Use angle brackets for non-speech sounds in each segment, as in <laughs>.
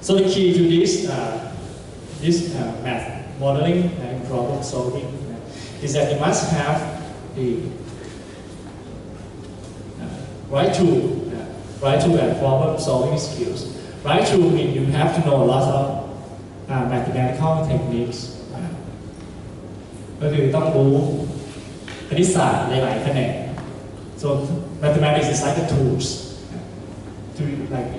So the key to this uh, this uh, math modeling and problem solving uh, is that you must have the uh, right tool, uh, right tool and problem solving skills. Right tool means you have to know a lot of uh, mathematical techniques. ก็คือต้องรู้คณิตศาสตร์หลายๆแขนง so mathematics is like a tools to like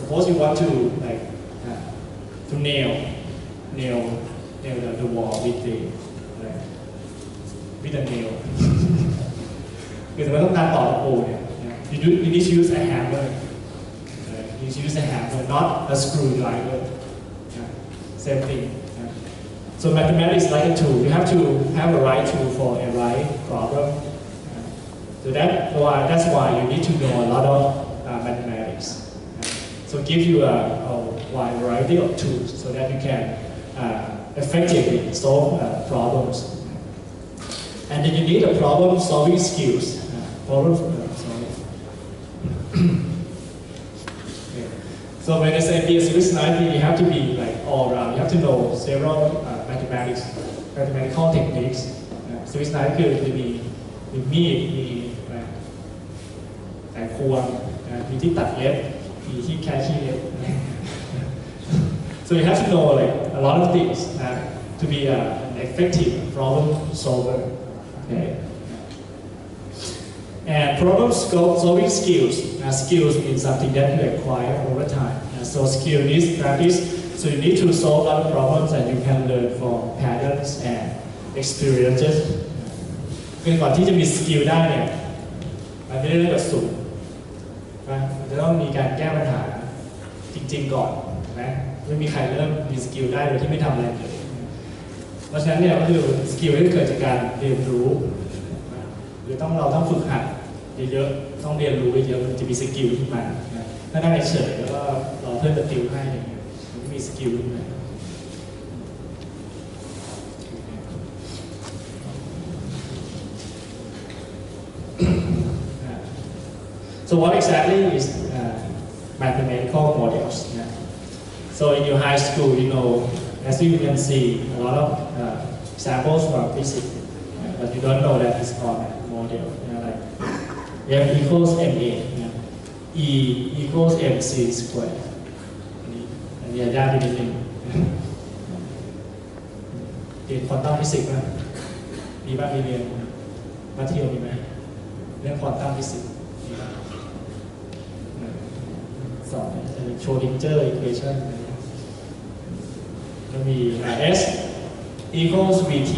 suppose you want to like uh, to nail nail nail the, the wall with the like, with a nail คือสมมติต้องการต่อตะปูเนี่ย you, do, you need to use a hammer uh, you need to use a hammer not a screwdriver Yeah. same thing Yeah. so mathematics is like a tool you have to have a right tool for a right problem Yeah. so that why that's why you need to know a lot of uh, mathematics Yeah. so it gives you a, a wide variety of tools so that you can uh, effectively solve uh, problems and then you need a problem solving skills. Uh, problem uh, solving. <coughs> Yeah. So when I say be a Swiss knife, you have to be like all around. You have to know several uh, mathematics, mathematical techniques. Uh, Swiss knife คือจะมีมีมีดมีอะไรไขควงนะมีที่ตัดเล็บ มีที่แค่ขี้เล็บ So you have to know like a lot of things uh, to be a, an effective problem solver. Okay. And problem scope solving skills. Uh, skills means something that you acquire over time. Uh, so skill is practice. So you need to solve other problems and you can learn from patterns and experiences. คือก่อนที่จะมีสกิลได้เนี่ยมันไม่ได้เริ่มจากศูนย์นะมัน จะต้องมีการแก้ปัญหาจริง ๆ ก่อนนะไม่มีใครเริ่มมีสกิลได้โดยที่ไม่ทำอะไรเลย เพราะฉะนั้นเนี่ยก็คือสกิลที่เกิดจากการเรียนรู้หรือต้องเราต้องฝึกหัดเยอะๆต้องเรียนรู้เยอะๆมันจะมีสกิลขึ้นมานะถ้านั่งเฉยแล้วก็รอเพื่อนจะติวให้อย่างเงี้ยมันมีสกิลขึ้นมา So what exactly is uh, mathematical models? Yeah. So in your high school, you know, as you can see, a lot of uh, examples from physics, uh, but you don't know that it's called a model. You know, like M equals MA, yeah. E equals MC squared. อันนี้ยากไปนิดน<laughs> ึงเรียนควอนตัมฟิสิกส์ป่ะมีบ้างมีเรียนมัธยมมีไหมเรื่องควอนตัมฟิสิกส์ สอนโชว์ดิงเจอร์อีควอชันแล้วมี S equals VT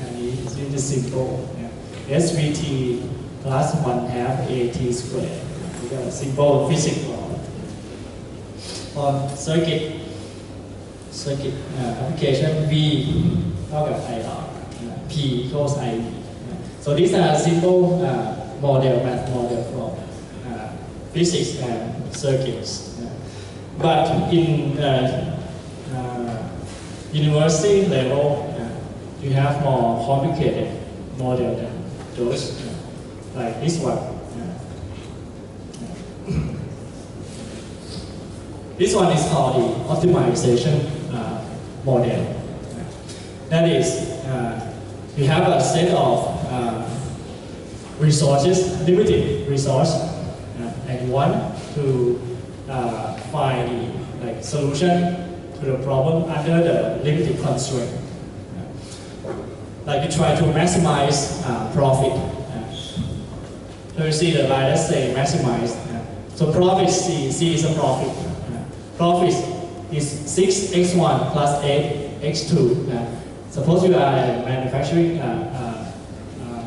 อันนี้ is the simple นะ SVT plus 1 half AT squared นี่ก็ simple physics ของพอ circuit circuit application V เท่ากับ I R P equals I V so these are simple uh, model math model from uh, physics and circuits. But in uh, uh, university level, you have more complicated model than those, like this one. This one is called the optimization uh, model. That is, uh, you have a set of uh, resources, limited resource, and want to uh, find like, solution to the problem under the limited constraint. Like you try to maximize uh, profit. So you see the line, let's say maximize. so profit C, C is a profit. Profit is 6x1 plus 8x2. Uh, suppose you are a manufacturing, uh, uh,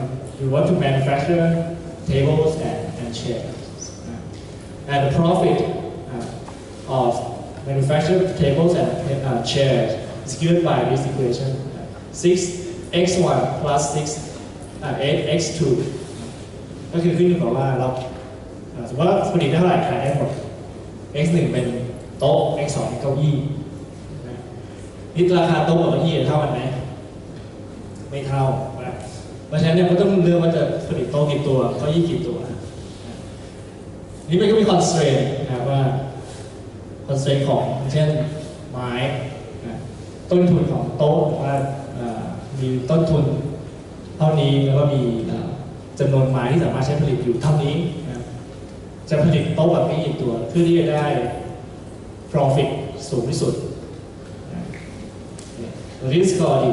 uh, you want to manufacture tables and, and chairs. Uh, and the profit of manufactured tables and chairs is given by this equation. 6x1 plus 6 8x2 ก็คือขึ้นอยู่กับว่าเราสมมติว่าผลิตได้เท่าไหร่ขายได้หมด x1 เป็นโต๊ะ x2 เป็นเก้าอี้นี่ราคาโต๊ะกับเก้าอี้เท่ากันไหมไม่เท่า เพราะฉะนั้นเนี่ยก็ต้องเลือกว่าจะผลิตโต๊ะกี่ตัวเก้าอี้กี่ตัว นี่มันก็มีคอนสเตรนนะครับว่าคอนเซ็ปต์ของเช่นไม้นะต้นทุนของโต๊ะว่ามีต้นทุนเท่านี้แล้วก็มีเอ่อจำนวนไม้ที่สามารถใช้ผลิตอยู่เท่านี้นะจะผลิตโต๊ะแบบนี้อีกตัวเพื่อที่จะได้ profit สูงที่สุดนะ So this is called the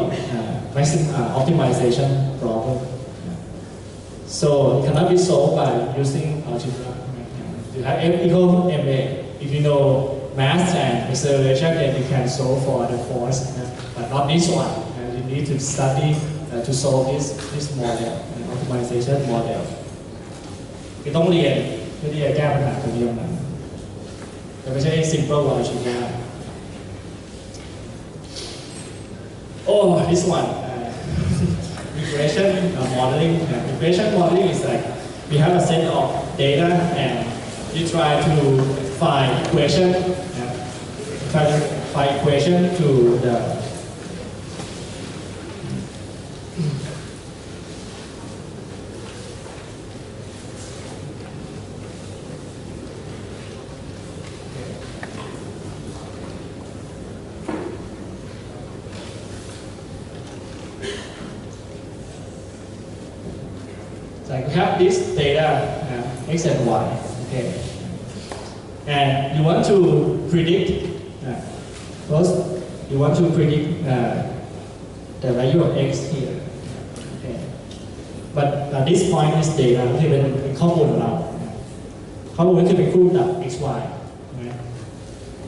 maximum uh, optimization problem. So it cannot be solved by using algebra. You have M equal ma. If you know math and acceleration, then you can solve for the force, uh, but not this one. Uh, you need to study uh, to solve this this model, uh, optimization model. คือต้องเรียนเพื่อที่จะแก้ปัญหาตรงนี้ออกมาแต่ไม่ใช่ simple algebra. Oh, this one. Uh, <laughs> regression uh, modeling. Uh, regression modeling is like we have a set of data and you try to find equation. Uh, try to find equation to the So you have this data, uh, x and y, okay. And you want to predict, uh, first you want to predict uh, the value of x here, okay. But at this point, this data ก็คือเป็นเป็นข้อมูลของเรา ข้อมูลก็คือเป็นคู่กับ x y นะ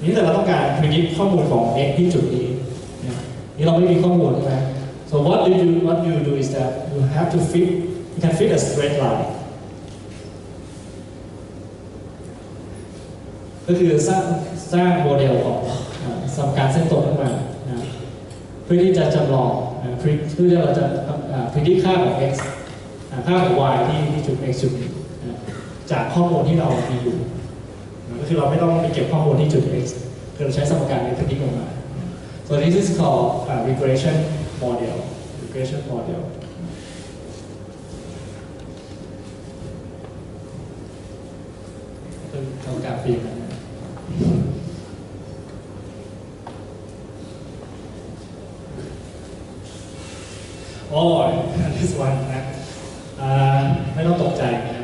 นี่แต่เราต้องการ predict ข้อมูลของ x ที่จุดนี้นะนี่เราไม่มีข้อมูลใช่ไหม so what do you what you do is that you have to fit you can fit a straight line ก็คือสร้างสร้างโมเดลของสมการเส้นตรงขึ้นมาเพื่อที่จะจำลองเพื่อที่เราจะเอ่อ predict ค่าของ x ค่าของ y ที่ที่จุด x จุดนี้จากข้อมูลที่เรามีอยู่ก็คือเราไม่ต้องไปเก็บข้อมูลที่จุด x คือเราใช้สมการนี้ predict ออกมา so this is called uh, regression model regression model เป็น สมการฟิล์มนะโอ้ย this one นะไม่ต้องตกใจนะ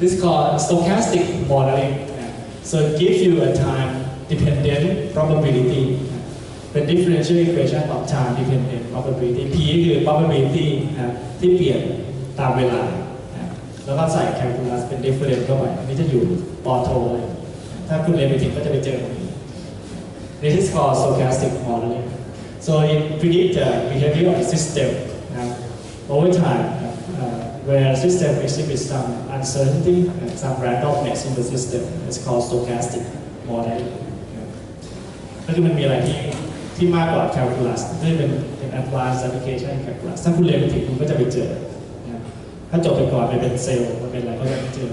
This is called stochastic modeling นะ so it gives you a time dependent probability เป็น differential equation of time dependent probability P คือ probability นะที่เปลี่ยนตามเวลา แล้วก็ใส่ calculus เป็น different เข้าไปอันนี้จะอยู่ปอโทเลย ถ้าคุณเรียนไปถึงก็จะไปเจอตรงนี้ This is called stochastic modeling. So it predicts the behavior of the system uh, over time, uh, where system exhibits some uncertainty and some randomness in the system. It's called stochastic modeling. ก็คือมันมีอะไรที่ที่มากกว่า calculus ที่เป็นเป็น advanced application in calculus ถ้าคุณเรียนไปถึงคุณก็จะไปเจอนะถ้าจบไปก่อนไปเป็นเซลล์มันเป็นอะไรก็จะไม่เจอ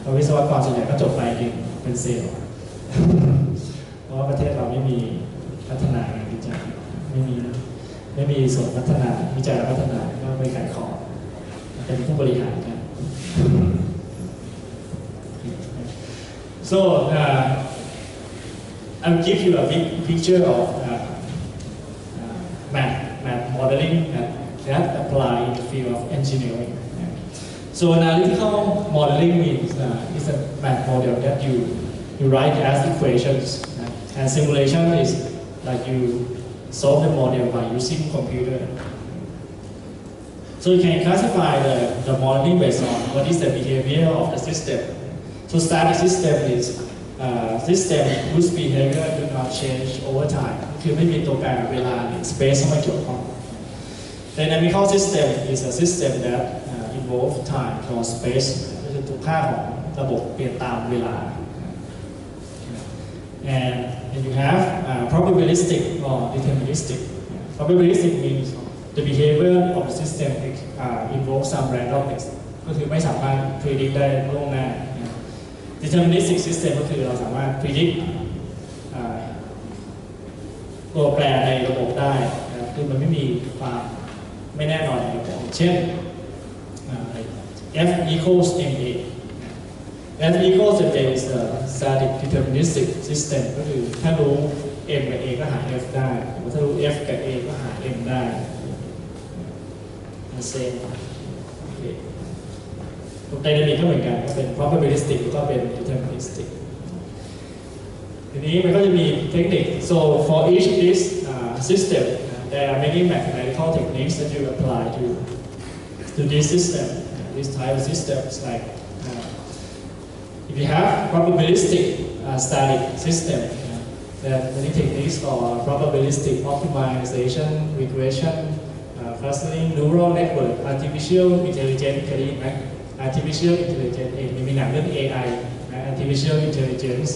เพราะวิศวกรส่วนใหญ่ก็จบไปเอง เป็นเซลล์เพราะว่าประเทศเราไม่มีพัฒนางานวิจัยไม่มีไม่มีส่วนพัฒนาวิจัยและพัฒนาก็ไม่ขายของเป็นผู้บริหารกัน so uh, I'll give you a big picture of uh, uh, math, math modeling that, that apply in the field of engineering. So analytical modeling means uh, it's a math model that you you write as equations, uh, and simulation is like you solve the model by using computer. So you can classify the, the modeling based on what is the behavior of the system. So static system is uh, system whose behavior do not change over time คือไม่มีตัวแปรเวลาหรือ space เข้ามาเกี่ยวข้อง Dynamical system is a system that uh, involve time or space ก็คือตัวค่าของระบบเปลี่ยนตามเวลา and, and you have uh, probabilistic or deterministic. Probabilistic means the behavior of the system uh, involves some randomness ก็คือไม่สามารถ predict ได้ล่วงหน้า deterministic system ก็คือเราสามารถ predict ตัวแปรในระบบได้นะครับคือมันไม่มีความไม่แน่นอนในระบบเช่น f equals ma and equal to A is a static deterministic system ก็คือถ้ารู้ m กับ a ก็หา f ได้หรือว่าถ้ารู้ f กับ a ก็หา m ได้อันเซมโอเคตรงไดนามิกก็เหมือนกันก็เป็น probabilistic แล้วก็เป็น deterministic ทีนี้มันก็จะมีเทคนิค so for each of this uh, system uh, there are many mathematical techniques that you apply to to this system uh, this type of systems like uh, if you have probabilistic uh, static system uh, there are many techniques for probabilistic optimization regression uh, clustering neural network artificial intelligence เคยได้ยินไหม artificial intelligence เองมีหนังเรื่อง AI นะ artificial intelligence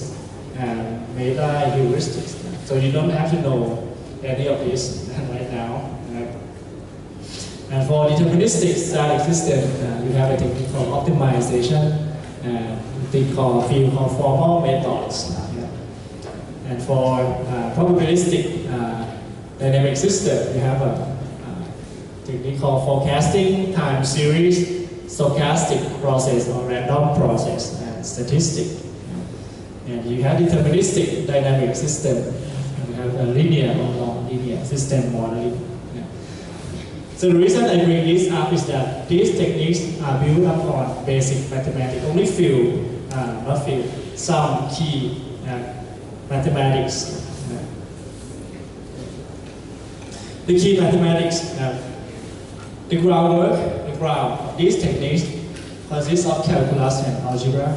and made by heuristics. So you don't have to know any of this <laughs> right now. And for deterministic static system, uh, you have a technique called optimization, and they call field called formal methods. yeah. And for uh, probabilistic uh, dynamic system, you have a uh, technique called forecasting time series, stochastic process or random process, and statistic. And you have deterministic dynamic system. You have a linear or non-linear system modeling. So the reason I bring this up is that these techniques are built upon basic mathematics. Only few, uh, not few, some key uh, mathematics. Yeah. The key mathematics, uh, the groundwork, the ground these techniques consists of calculus and algebra.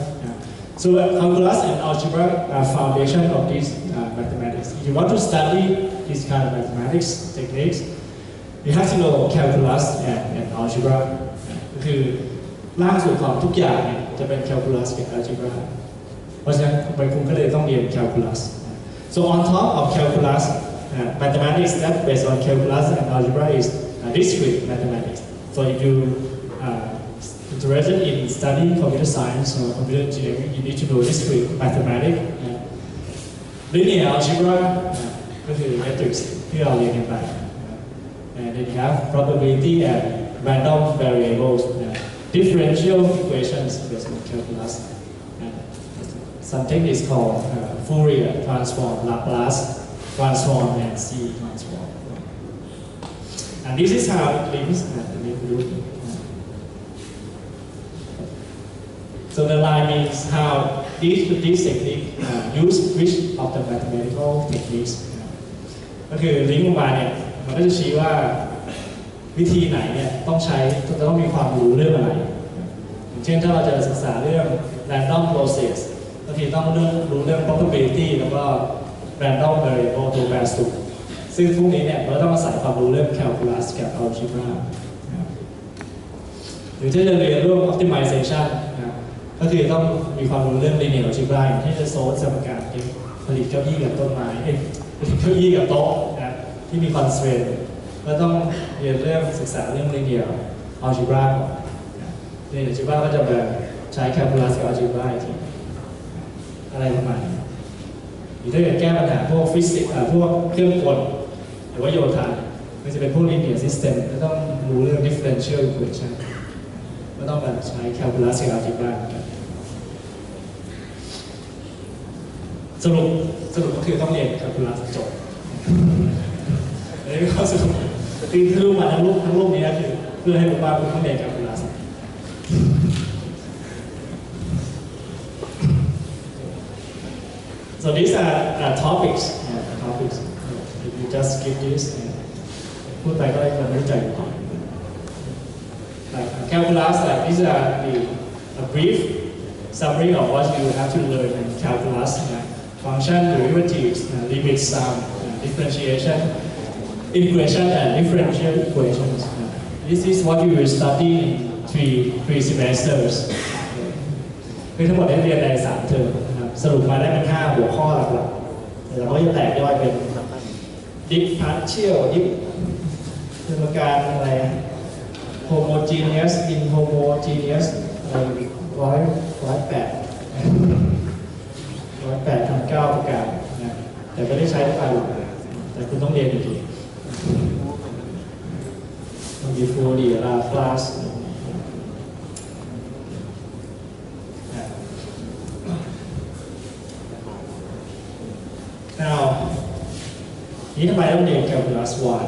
So uh, calculus and algebra are foundation of these uh, mathematics. If you want to study these kind of mathematics techniques, you have to know calculus and, and algebra ก็คือร่างสุดของทุกอย่างเนี่ยจะเป็น calculus กับ algebra เพราะฉะนั้นไปคุณก็เลยต้องเรียน calculus so on top of calculus uh, mathematics that based on calculus and algebra is uh, discrete mathematics so if you uh, interested in studying computer science or computer engineering, you need to know discrete mathematics, uh, linear algebra, ก็คือ matrix ที่เราเรียนกันไป and then you have probability and random variables, uh, differential equations based on calculus. And something is called uh, Fourier transform, Laplace transform, and C transform. And this is how it links uh, the group. So the line means how each of these technique uh, use which of the mathematical techniques ก็คือลิงก์ลงมาเนี่ย มันก็จะชี้ว่าวิธีไหนเนี่ยต้องใช้จะต้องมีความรู้เรื่องอะไรอย่างเช่นถ้าเราจะศึกษาเรื่อง random process บางทีต้องเรื่องรู้เรื่อง probability แล้วก็ random variable ตัวแปรสุขซึ่งพวกนี้เนี่ยเราต้องอาศัยความรู้เรื่อง calculus กับ algebra หรือถ้าจะเรียนเรื่อง optimization นะก็คือต้องมีความรู้เรื่อง linear algebra อย่างที่จะโซลสมการผลิตเก้าอี้กับต้นไม้ผลิตเก้าอี้กับโต๊ะนะ ที่มี constraint ก็ต้องเรียนเรื่องศึกษาเรื่อง linear algebra ก่อนนะ linear algebra ก็จะแบบใช้ calculus กับ algebra อีกทีอะไรประมาณนี้หรือถ้าเกิดแก้ปัญหาพวกฟิสิกส์พวกเครื่องกลหรือว่าโยธาก็จะเป็นพวก linear system ก็ต้องรู้เรื่อง differential equation ก็ต้องแบบใช้ calculus กับ algebra สรุปสรุปก็คือต้องเรียน calculus จบ อันนี<laughs> ้ก็สรุปคือที่รู้มาทั้งรูปทั้งรูปนี้ก็คือเพื่อให้รู้ว่าคุณต้องเรียน calculus So these are uh, topics, uh, topics. If you just skip this, uh, พูดไปก็จะไม่รู้ใจอยู่ก่อน like uh, calculus, like these are the a brief summary of what you have to learn in calculus, like function, derivatives, uh, limit sum, uh, differentiation, integration, and differential equations. This is what you will study in three three semesters. คือทั้งหมดได้เรียนในสามเทอมนะครับสรุปมาได้เป็นห้าหัวข้อหลักๆแต่เราก็จะแตกย่อยเป็น differential ดิฟสมการอะไร homogeneous inhomogeneous อะไรร้อยร้อยแปดร้อยแปดพันเก้าประการนะแต่ไม่ได้ใช้ทุกอันหรอกแต่คุณต้องเรียนอยู่ดี before the last class. Now, in binomial calculus 1,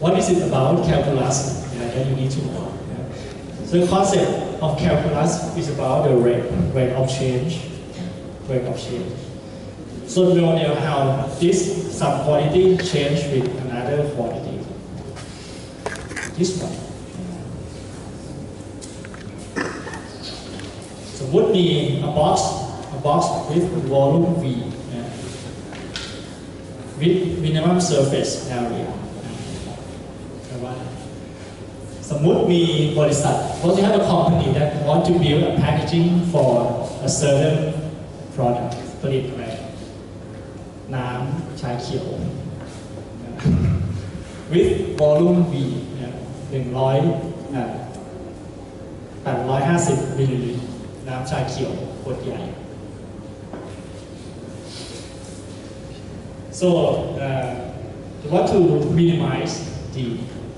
what is it about calculus yeah, that you need to know? Yeah. So the concept of calculus is about the rate, rate of change, rate of change. So we know how this subquality change with another quantity this one สมมติมี a box a box with volume V นะ with minimum surface area แปลว่าสมมุติมีบริษัท suppose you have a company that want to build a packaging for a certain product ผลิตอะไรน้ำชาเขียว with volume V หนึ่งร้อยแปดร้อยห้าสิบมิลลิลิตรน้ำชาเขียวขวดใหญ่ so uh, you want to minimize the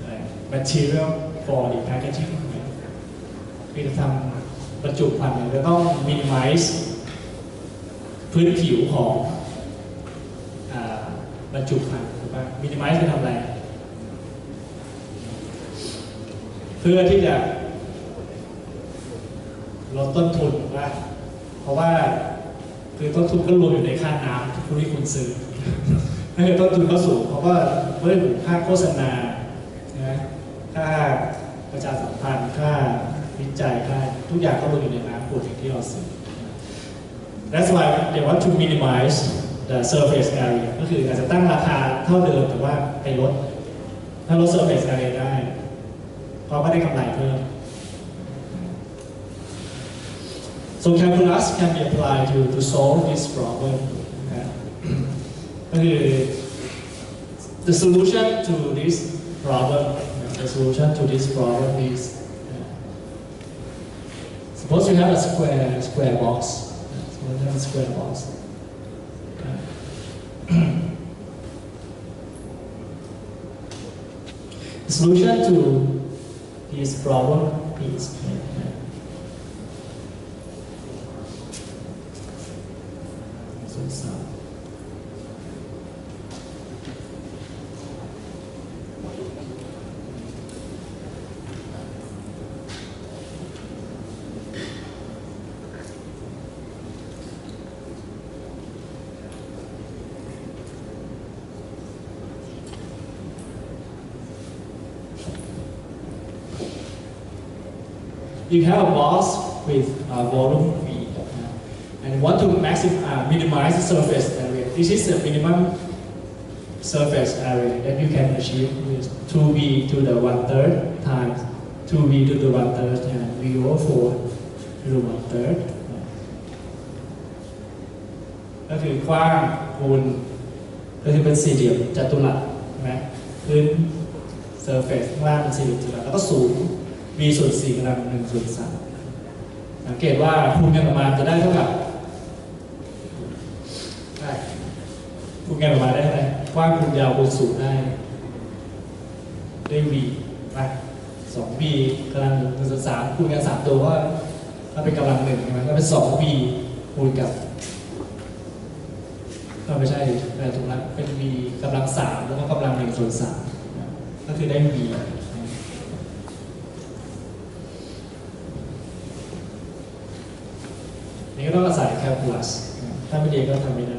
uh, material for the packaging คือจะทำบรรจุภัณฑ์เนี่ยจะต้อง minimize พื้นผิวของบรรจุภัณฑ์ถูกปะ minimize คือทำอะไร เพื่อที่จะลดต้นทุนว่าเพราะว่าคือต้นทุนก็รวมอยู่ในค่าน้ำทุกที่คุณซื้อถ้าเกิดต้นทุนก็สูงเพราะว่าเรื่องค่าโฆษณานะค่าประชาสัมพันธ์ค่าวิจัยค่าทุกอย่างก็รวมอยู่ในน้ำขวดที่เราซื้อ That's why they want to minimize the surface area ก็คืออาจจะตั้งราคาเท่าเดิมแต่ว่าไปลด ถ้าลด surface area ได้ เพราะว่าได้กำไรเพิ่ม so calculus can be applied to to solve this problem นะ<clears throat> ก็คือ the solution to this problem the solution to this problem is uh, suppose you have a square square box suppose you have a square box <clears throat> The solution to this problem is so it's, uh, you have a box with uh, volume V uh, and you want to maxim, uh, minimize the surface area. This is the minimum surface area that you can achieve with 2V to the one third times 2V to the one third and V over 4 to the one third ก็คือกว้างคูณก็คือเป็นสี่เหลี่ยมจัตุรัสใช่ไหมพื้น surface ข้างล่างเป็นสี่เหลี่ยมจัตุรัสแล้วก็สูง v ส่วน4กำลัง1ส่วน3สังเกตว่าคูณกันออกมาจะได้เท่ากับได้คูณกันออกมาได้เท่าไหร่กว้างคูณยาวคูณสูงได้ ได้ v ไปสอง v กำลังหนึ่งส่วนสามคูณกันสามตัวก็ถ้าเป็นกำลังหนึ่งใช่ไหมก็เป็นสอง v คูณกับก็ไม่ใช่แต่ถูกแล้วเป็น v กำลังสามแล้วก็กำลังหนึ่งส่วนสามก็คือได้ v ก็ใส่แคลคูลัสถ้าไม่ดีก็ทำไม่ได้